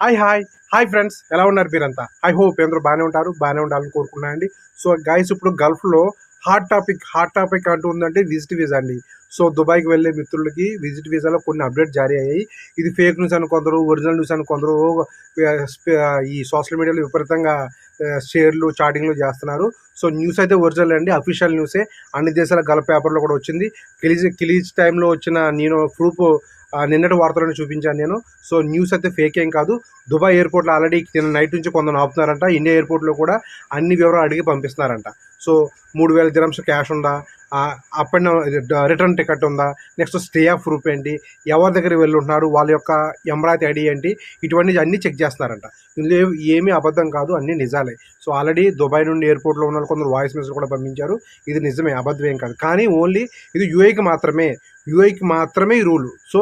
Hi hi hi friends ఎలా ఉన్నారు మీరంతా? ఐ హోప్ అందరూ బాగానే ఉంటారు బాగానే ఉండాలని కోరుకున్నాను అండి సో గైస్ ఇప్పుడు గల్ఫ్లో హాట్ టాపిక్ హాట్ టాపిక్ అంటూ ఉందంటే విజిట్ వీసా అండి. సో దుబాయ్కి వెళ్ళే మిత్రులకి విజిట్ వీసాలో కొన్ని అప్డేట్ జారీ అయ్యాయి. ఇది ఫేక్ న్యూస్ అని కొందరు ఒరిజినల్ న్యూస్ అని కొందరు ఈ సోషల్ మీడియాలో విపరీతంగా షేర్లు చాటింగ్లు చేస్తున్నారు. సో న్యూస్ అయితే ఒరిజినల్ అండి అఫీషియల్ న్యూసే అన్ని దేశాల గల్ఫ్ పేపర్లో కూడా వచ్చింది. కిలీజ్ కిలీజ్ టైంలో వచ్చిన నేను ప్రూఫ్ నిన్నటి వార్తలను చూపించాను నేను. సో న్యూస్ అయితే ఫేక్ ఏం కాదు. దుబాయ్ ఎయిర్పోర్ట్లో ఆల్రెడీ నిన్న నైట్ నుంచి కొందరు ఆపుతున్నారంట. ఇండియా ఎయిర్పోర్ట్లో కూడా అన్ని వివరాలు అడిగి పంపిస్తున్నారంట. సో మూడు వేల దిరమ్స్ క్యాష్ ఉందా? అప్ అండ్ రిటర్న్ టికెట్ ఉందా? నెక్స్ట్ స్టే ఆఫ్ ప్రూఫ్ ఏంటి? ఎవరి దగ్గర వెళ్ళుంటున్నారు? వాళ్ళ యొక్క ఎమరాతి ఐడి ఏంటి? ఇటువంటి అన్నీ చెక్ చేస్తున్నారంట. ఇందులో ఏమీ అబద్ధం కాదు అన్నీ నిజాలే. సో ఆల్రెడీ దుబాయ్ నుండి ఎయిర్పోర్ట్లో ఉన్న వాళ్ళు కొందరు వాయిస్ మెసేజ్ కూడా పంపించారు. ఇది నిజమే అబద్ధమేం కాదు. కానీ ఓన్లీ ఇది యూఏకి మాత్రమే. యూఐకి మాత్రమే ఈ రూల్ సో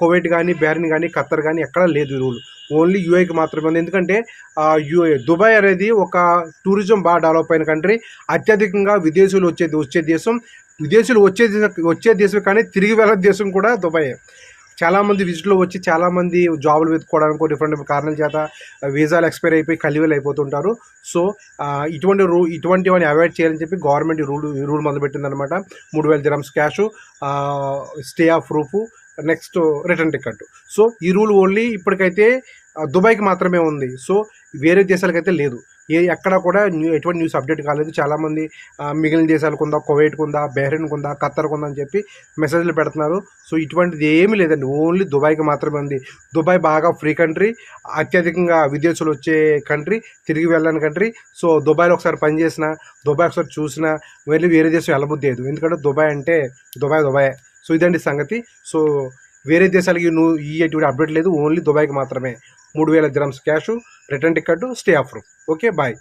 కోవిడ్ కానీ బ్యారిన్ కానీ ఖత్తర్ కానీ ఎక్కడా లేదు ఈ రూల్ ఓన్లీ యూఏకి మాత్రమే ఉంది. ఎందుకంటే యూఏ దుబాయ్ అనేది ఒక టూరిజం బాగా డెవలప్ అయిన కంట్రీ అత్యధికంగా విదేశీయులు వచ్చే వచ్చే దేశం. విదేశీయులు వచ్చే వచ్చే దేశం కానీ తిరిగి వెళ్ళే దేశం కూడా దుబాయ్. చాలామంది విజిట్లో వచ్చి చాలామంది జాబులు వెతుక్కోవడానికి డిఫరెంట్ డిఫరెంట్ కారణాల చేత వీసాలు ఎక్స్పైర్ అయిపోయి కలివేలు అయిపోతుంటారు. సో ఇటువంటి రూ ఇటువంటివన్నీ అవాయిడ్ చేయాలని చెప్పి గవర్నమెంట్ రూల్ రూల్ మొదలుపెట్టిందనమాట మూడు వేల dirhams cash stay of proof next return ticket so ఈ రూల్ ఓన్లీ ఇప్పటికైతే దుబాయ్కి మాత్రమే ఉంది. సో వేరే దేశాలకైతే లేదు. ఏ ఎక్కడ కూడా న్యూ ఎటువంటి న్యూస్ అప్డేట్ కాలేదు. చాలామంది మిగిలిన దేశాలకు ఉందా కువైట్కి ఉందా బెహ్రెన్కి ఉందా ఖత్తర్కి ఉందా అని చెప్పి మెసేజ్లు పెడుతున్నారు. సో ఇటువంటిది ఏమీ లేదండి. ఓన్లీ దుబాయ్కి మాత్రమే ఉంది. దుబాయ్ బాగా ఫ్రీ కంట్రీ అత్యధికంగా విదేశాలు వచ్చే కంట్రీ తిరిగి వెళ్ళని కంట్రీ సో దుబాయ్లో ఒకసారి పనిచేసిన దుబాయ్ ఒకసారి చూసినా వెళ్ళి వేరే దేశం వెళ్ళబుద్ధి లేదు. ఎందుకంటే దుబాయ్ అంటే దుబాయ్ దుబాయ్. సో ఇదండి సంగతి. సో వేరే దేశాలకి నువ్వు ఈ ఎటువంటి అప్డేట్ లేదు. ఓన్లీ దుబాయ్కి మాత్రమే. మూడు వేల grams cash return ticket stay of okay bye.